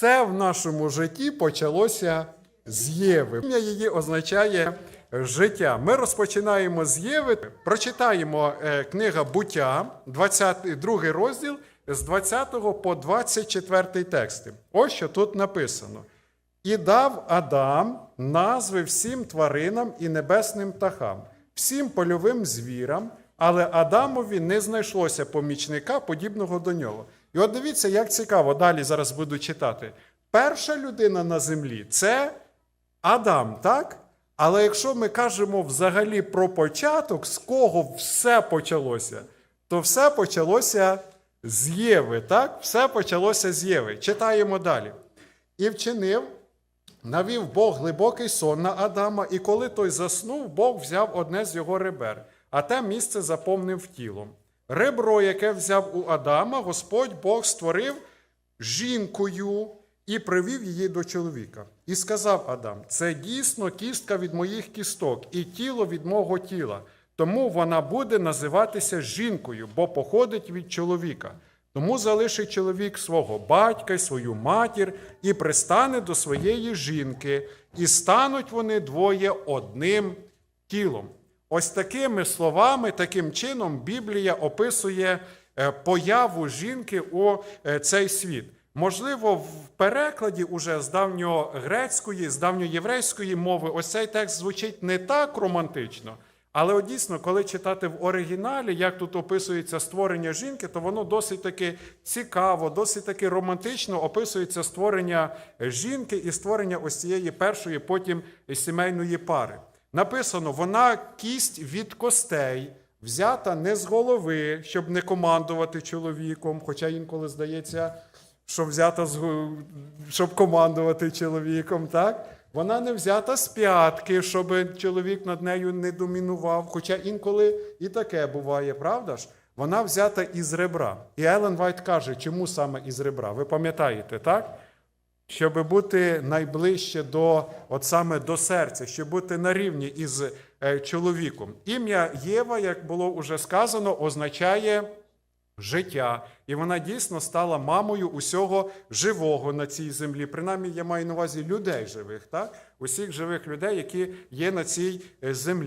все в нашому житті почалося з Єви. Ім'я її означає життя. Ми розпочинаємо з Єви. Прочитаємо е, книга Буття, 22 розділ з 20 по 24 тексти. Ось що тут написано. І дав Адам назви всім тваринам і небесним птахам, всім польовим звірам, але Адамові не знайшлося помічника, подібного до нього. І от дивіться, як цікаво, далі зараз буду читати. Перша людина на землі це Адам, так? Але якщо ми кажемо взагалі про початок, з кого все почалося, то все почалося з Єви, так? Все почалося з Єви. Читаємо далі. І вчинив, навів Бог глибокий сон на Адама, і коли той заснув, Бог взяв одне з його ребер, а те місце заповнив тілом. Ребро, яке взяв у Адама, Господь Бог створив жінкою і привів її до чоловіка. І сказав Адам: це дійсно кістка від моїх кісток, і тіло від мого тіла. Тому вона буде називатися жінкою, бо походить від чоловіка. Тому залишить чоловік свого батька й свою матір і пристане до своєї жінки, і стануть вони двоє одним тілом. Ось такими словами, таким чином Біблія описує е, появу жінки у е, цей світ. Можливо, в перекладі уже з давньогрецької, з давньоєврейської мови, ось цей текст звучить не так романтично. Але дійсно, коли читати в оригіналі, як тут описується створення жінки, то воно досить таки цікаво, досить таки романтично описується створення жінки і створення ось цієї першої, потім сімейної пари. Написано: вона кість від костей, взята не з голови, щоб не командувати чоловіком, хоча інколи здається, що взята з щоб командувати чоловіком, так? Вона не взята з п'ятки, щоб чоловік над нею не домінував. Хоча інколи і таке буває, правда ж? Вона взята із ребра. І Елен Вайт каже, чому саме із ребра? Ви пам'ятаєте, так? Щоб бути найближче до, от саме до серця, щоб бути на рівні із е, чоловіком. Ім'я Єва, як було вже сказано, означає життя. І вона дійсно стала мамою усього живого на цій землі. Принаймні, я маю на увазі людей живих, так? усіх живих людей, які є на цій е, землі.